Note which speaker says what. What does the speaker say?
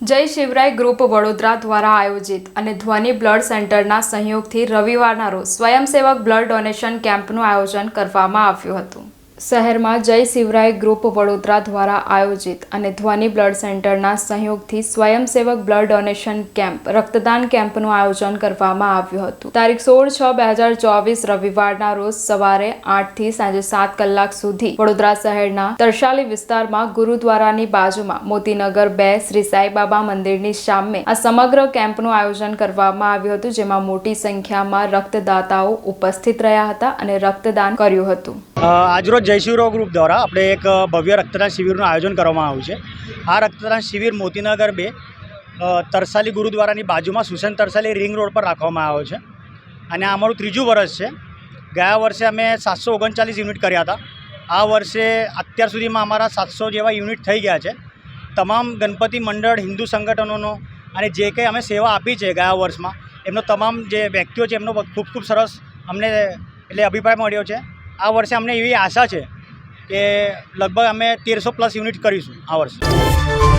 Speaker 1: જય શિવરાય ગ્રુપ વડોદરા દ્વારા આયોજિત અને ધ્વનિ બ્લડ સેન્ટરના સહયોગથી રવિવારના રોજ સ્વયંસેવક બ્લડ ડોનેશન કેમ્પનું આયોજન કરવામાં આવ્યું હતું. શહેરમાં જય શિવરાય ગ્રુપ વડોદરા દ્વારા આયોજિત અને ધ્વનિ બ્લડ સેન્ટરના સહયોગથી સ્વયંસેવક બ્લડ ડોનેશન કેમ્પ, રક્તદાન કેમ્પનું આયોજન કરવામાં આવ્યું હતું. તારીખ સોળ છ બે હજાર ચોવીસ રવિવારના રોજ સવારે આઠથી સાંજે સાત કલાક સુધી વડોદરા શહેરના તરશાલી વિસ્તારમાં ગુરુદ્વારાની બાજુમાં મોતીનગર બે શ્રી સાંઈબાબા મંદિરની સામે આ સમગ્ર કેમ્પનું આયોજન કરવામાં આવ્યું હતું, જેમાં મોટી સંખ્યામાં રક્તદાતાઓ ઉપસ્થિત રહ્યા હતા અને રક્તદાન કર્યું હતું.
Speaker 2: આજરોજ જયશિવરાવ ગ્રુપ દ્વારા આપણે એક ભવ્ય રક્તદાન શિબિરનું આયોજન કરવામાં આવ્યું છે. આ રક્તદાન શિબિર મોતીનગર બે તરસાલી ગુરુદ્વારાની બાજુમાં સુસેન તરસાલી રિંગ રોડ પર રાખવામાં આવ્યો છે. અને આ અમારું ત્રીજું વર્ષ છે. ગયા વર્ષે અમે સાતસો ઓગણચાલીસ યુનિટ કર્યા હતા. આ વર્ષે અત્યાર સુધીમાં અમારા સાતસો જેવા યુનિટ થઈ ગયા છે. તમામ ગણપતિ મંડળ, હિન્દુ સંગઠનોનો અને જે કંઈ અમે સેવા આપી છે ગયા વર્ષમાં, એમનો તમામ જે વ્યક્તિઓ છે એમનો ખૂબ ખૂબ સરસ અમને, એટલે અભિપ્રાય મળ્યો છે. આ વર્ષે અમને એવી આશા છે કે લગભગ અમે તેરસો પ્લસ યુનિટ કરીશું આ વર્ષે.